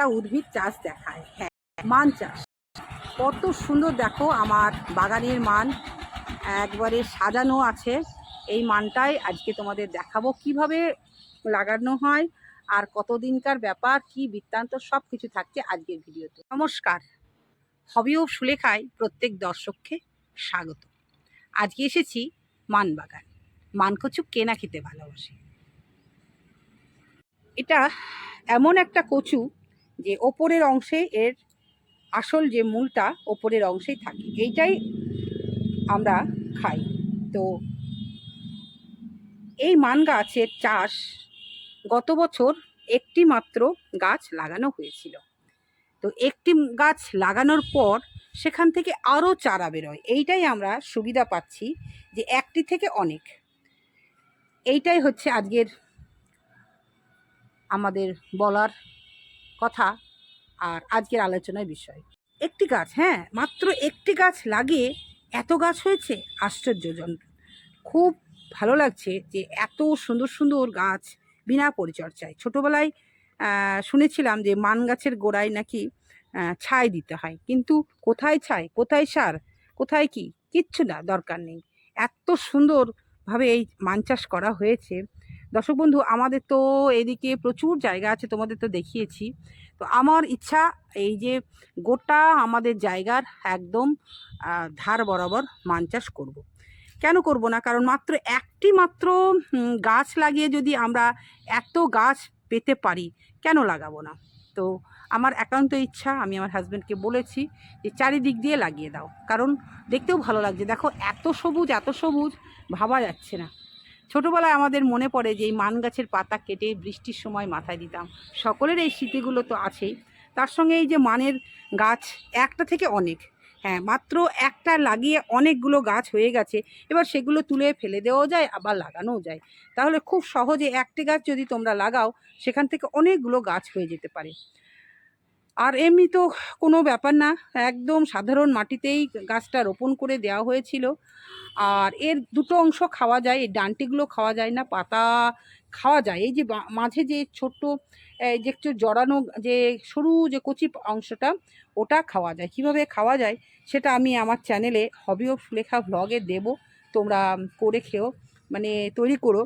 একটা উদ্ভিদ চাষ দেখায়। হ্যাঁ মান চাষ। কত সুন্দর দেখো আমার বাগানের মান। একবারে সাজানো আছে। এই মানটাই আজকে তোমাদের দেখাবো। কীভাবে লাগানো হয় আর কতদিনকার ব্যাপার, কি বৃত্তান্ত সব কিছু থাকছে আজকের ভিডিওতে। নমস্কার। হবি ও সুলেখায় প্রত্যেক দর্শককে স্বাগত। আজকে এসেছি মান বাগান মান কচু কেনা খেতে ভালোবাসি। এটা এমন একটা কচু যে ওপরের অংশে এর আসল যে মূলটা ওপরের অংশেই থাকে। এইটাই আমরা খাই। তো এই মান গাছের চাষ গত বছর একটি মাত্র গাছ লাগানো হয়েছিল। তো একটি গাছ লাগানোর পর সেখান থেকে আরও চারা বেরোয়। এইটাই আমরা সুবিধা পাচ্ছি যে একটি থেকে অনেক। এইটাই হচ্ছে আজকের আমাদের বলার কথা আর আজকের আলোচনার বিষয়। একটি গাছ হ্যাঁ মাত্র একটি গাছ লাগিয়ে এত গাছ হয়েছে? আশ্চর্যজন খুব ভালো লাগছে যে এত সুন্দর সুন্দর গাছ বিনা পরিচর্যায়। ছোটোবেলায় শুনেছিলাম যে মান গাছের গোড়ায় নাকি ছাই দিতে হয়। কিন্তু কোথায় ছাই? কোথায় সার? কোথায় কি? কিচ্ছু না, দরকার নেই। এত সুন্দরভাবে এই মান চাষ করা হয়েছে। দর্শক বন্ধু, আমাদের তো এদিকে প্রচুর জায়গা আছে, তোমাদের তো দেখিয়েছি। তো আমার ইচ্ছা এই যে গোটা আমাদের জায়গার একদম ধার বরাবর মান চাষ করব। কেন করব না? কারণ মাত্র একটি মাত্র গাছ লাগিয়ে যদি আমরা এত গাছ পেতে পারি, কেন লাগাবো না? তো আমার একান্ত ইচ্ছা, আমি আমার হাজব্যান্ডকে বলেছি যে চারিদিক দিয়ে লাগিয়ে দাও। কারণ দেখতেও ভালো লাগছে। দেখো, এত সবুজ এত সবুজ, ভাবা যাচ্ছে না। ছোটোবেলায় আমাদের মনে পড়ে যে এই মান গাছের পাতা কেটে বৃষ্টির সময় মাথায় দিতাম। সকলের এই স্মৃতিগুলো তো আছেই। তার সঙ্গে এই যে মানের গাছ, একটা থেকে অনেক। হ্যাঁ মাত্র একটা লাগিয়ে অনেকগুলো গাছ হয়ে গেছে। এবার সেগুলো তুলে ফেলে দেওয়াও যায়, আবার লাগানোও যায়। তাহলে খুব সহজে একটি গাছ যদি তোমরা লাগাও, সেখান থেকে অনেকগুলো গাছ হয়ে যেতে পারে। আর এমনি তো কোনো ব্যাপার না, একদম সাধারণ মাটিতেই গাছটা রোপণ করে দেওয়া হয়েছিল। আর এর দুটো অংশ খাওয়া যায়, এই ডান্টিগুলো খাওয়া যায় না, পাতা খাওয়া যায়। এই যে মাঝে যে ছোট্ট যে একটু জড়ানো যে সরু যে কচি অংশটা, ওটা খাওয়া যায়। কীভাবে খাওয়া যায় সেটা আমি আমার চ্যানেলে হবি অফ লেখা ভ্লগে দেব। তোমরা করে খেও মানে তৈরি করো।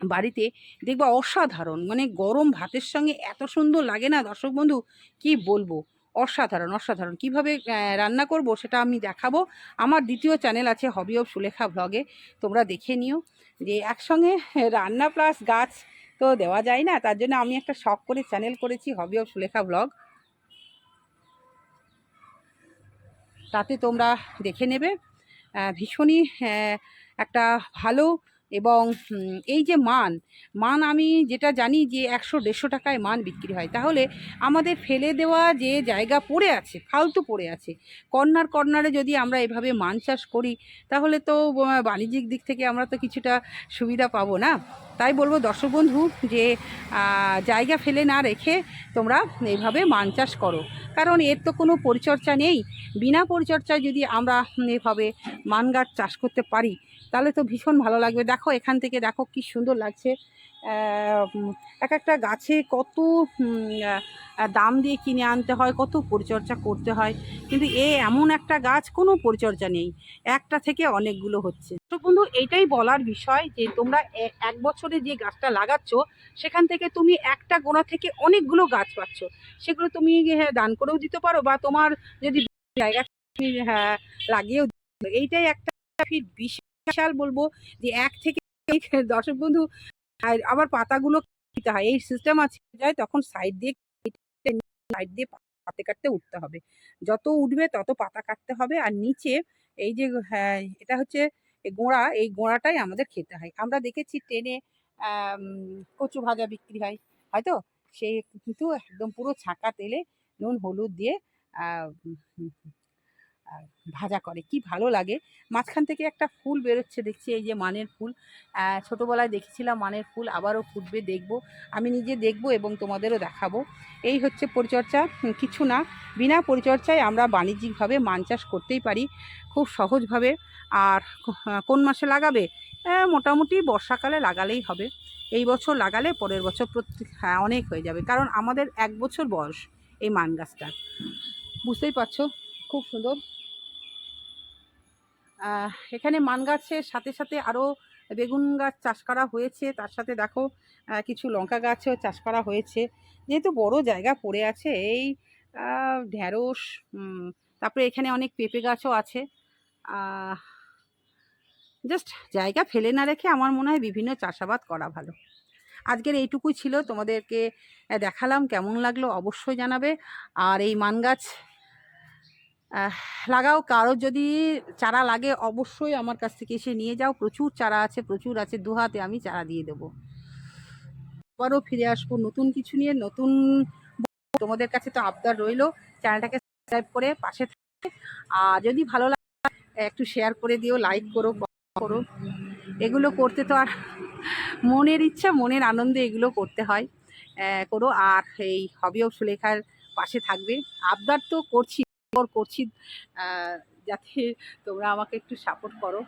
বাড়িতে দেখবা অসাধারণ। মানে গরম ভাতের সঙ্গে এত সুন্দর লাগে না? দর্শক বন্ধু, কি বলব? অসাধারণ অসাধারণ। কীভাবে রান্না করব সেটা আমি দেখাবো। আমার দ্বিতীয় চ্যানেল আছে হবি অফ সুলেখা ভ্লগে তোমরা দেখে নিও যে একসঙ্গে রান্না প্লাস গাছ তো দেওয়া যায় না। তার জন্য আমি একটা শখ করে চ্যানেল করেছি হবি অফ সুলেখা ব্লগ তাতে তোমরা দেখে নেবে। ভীষণই একটা ভালো এবং এই যে মান মান আমি যেটা জানি যে একশো দেড়শো টাকায় মান বিক্রি হয়। তাহলে আমাদের ফেলে দেওয়া যে জায়গা পড়ে আছে, ফালতু পড়ে আছে, কর্নার কর্নারে যদি আমরা এভাবে মান চাষ করি, তাহলে তো বাণিজ্যিক দিক থেকে আমরা তো কিছুটা সুবিধা পাবো না? তাই বলব দর্শক বন্ধু যে জায়গা ফেলে না রেখে তোমরা এইভাবে মান চাষ করো। কারণ এর তো কোনো পরিচর্যা নেই। বিনা পরিচর্যায় যদি আমরা এভাবে মান গাছ চাষ করতে পারি তাহলে তো ভীষণ ভালো লাগবে। দেখো এখান থেকে দেখো কি সুন্দর লাগছে। এক একটা গাছে কত দাম দিয়ে কিনে আনতে হয় কত পরিচর্যা করতে হয়। কিন্তু এ এমন একটা গাছ কোনো পরিচর্যা নেই। একটা থেকে অনেকগুলো হচ্ছে। তো বন্ধু এইটাই বলার বিষয় যে তোমরা এক বছরে যে গাছটা লাগাচ্ছ সেখান থেকে তুমি একটা গোড়া থেকে অনেকগুলো গাছ পাচ্ছ। সেগুলো তুমি হ্যাঁ, দান করেও দিতে পারো বা তোমার যদি জায়গা হ্যাঁ, লাগিয়েও দিতে পারো। এইটাই একটা ফির বিশাল বলব যে এক থেকে দর্শক বন্ধু আবার পাতাগুলো দিতে হয়। এই সিস্টেম আছে, যায় তখন সাইড দিয়ে সাইড দিয়ে পাতে কাটতে উঠতে হবে। যত উঠবে তত পাতা কাটতে হবে। আর নিচে এই যে হ্যাঁ এটা হচ্ছে গোড়া, এই গোড়াটাই আমাদের খেতে হয়। আমরা দেখেছি ট্রেনে কচু ভাজা বিক্রি হয়। হয়তো? সে কিন্তু একদম পুরো ছাঁকা তেলে নুন, হলুদ দিয়ে ভাজা করে, কি ভালো লাগে। মাঝখান থেকে একটা ফুল বেরোচ্ছে দেখছি, এই যে মানের ফুল। ছোটোবেলায় দেখেছিলাম মানের ফুল, আবারও ফুটবে, দেখব। আমি নিজে দেখব এবং তোমাদেরও দেখাবো। এই হচ্ছে পরিচর্যা কিছু না। বিনা পরিচর্যায় আমরা বাণিজ্যিকভাবে মান চাষ করতেই পারি, খুব সহজভাবে। আর কোন মাসে লাগাবে? মোটামুটি বর্ষাকালে লাগালেই হবে। এই বছর লাগালে পরের বছর প্রত্যেক হ্যাঁ অনেক হয়ে যাবে। কারণ আমাদের এক বছর বয়স এই মান গাছটার। বুঝতেই পারছ? খুব সুন্দর। এখানে মান গাছের সাথে সাথে আরও বেগুন গাছ চাষ করা হয়েছে। তার সাথে দেখো কিছু লঙ্কা গাছও চাষ করা হয়েছে। যেহেতু বড় জায়গা পড়ে আছে, এই ঢ্যাঁড়স তারপরে এখানে অনেক পেঁপে গাছও আছে। জাস্ট জায়গা ফেলে না রেখে আমার মনে হয় বিভিন্ন চাষাবাদ করা ভালো। আজকের এইটুকুই ছিল, তোমাদেরকে দেখালাম, কেমন লাগল অবশ্যই জানাবে। আর এই মান গাছ লাগাও। কারও যদি চারা লাগে, অবশ্যই আমার কাছ থেকে এসে নিয়ে যাও। প্রচুর চারা আছে, প্রচুর আছে। দু হাতে আমি চারা দিয়ে দেবো। আবারও ফিরে আসব নতুন কিছু নিয়ে, নতুন তোমাদের কাছে তো আবদার রইল। চ্যানেলটাকে সাবস্ক্রাইব করে পাশে থাকবে। আর যদি ভালো লাগে, একটু শেয়ার করে দিও লাইক করো করো। এগুলো করতে তো আর মনের ইচ্ছা, মনের আনন্দে এগুলো করতে হয় করো। আর এই হবি সুলেখার পাশে থাকবে। আবদার তো করছি করছি যাতে তোমরা আমাকে একটু সাপোর্ট করো।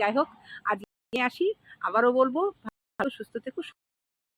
যাই হোক, আজ নিয়ে আসি। আবারও বলব, ভালো সুস্থ থেকো